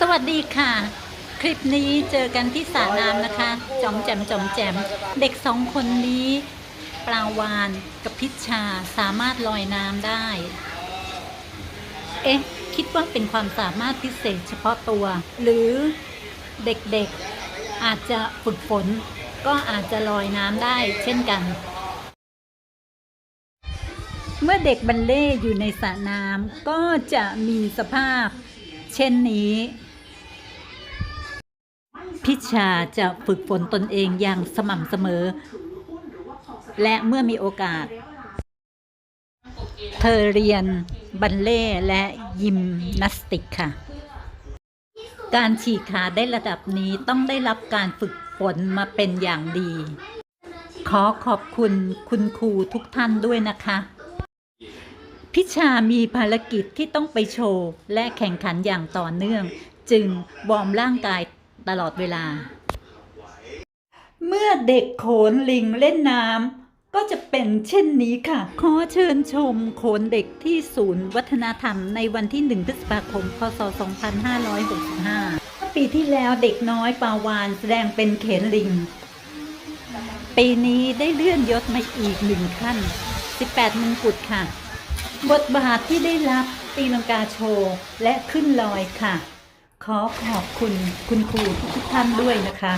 สวัสดีค่ะ คลิปนี้เจอกันที่สระน้ำนะคะจอมแจมจอมแจม เด็กสองคนนี้ ปลาวานกับพิชชาสามารถลอยน้ำได้ เอ๊ะ คิดว่าเป็นความสามารถพิเศษเฉพาะตัว หรือเด็กๆอาจจะฝึกฝน ก็อาจจะลอยน้ำได้เช่นกัน เมื่อเด็กบัลเล่ต์อยู่ในสระน้ำก็จะมีสภาพเช่นนี้ พิชาจะฝึกฝนตนเองอย่างสม่ำเสมอ และเมื่อมีโอกาส เธอเรียนบัลเล่และยิมนาสติกค่ะ การฉีกขาได้ระดับนี้ต้องได้รับการฝึกฝนมาเป็นอย่างดี ขอขอบคุณคุณครูทุกท่านด้วยนะคะ พิชามีภารกิจที่ต้องไปโชว์ และแข่งขันอย่างต่อเนื่อง จึงวอร์มร่างกาย ตลอดเวลา เมื่อเด็กโขนลิงเล่นน้ำก็จะเป็นเช่นนี้ค่ะ ขอเชิญชมโขนเด็กที่ศูนย์วัฒนธรรมในวันที่ 1 พฤษภาคม พศ 2565 ปีที่แล้วเด็กน้อยปาวานแสดงเป็นเขนลิง ปีนี้ได้เลื่อนยศมาอีกหนึ่งขั้น 18มงกุฎค่ะ บทบาทที่ได้รับตีลังกาโชว์และขึ้นลอยค่ะ ขอขอบคุณคุณครูทุกท่านด้วยนะคะ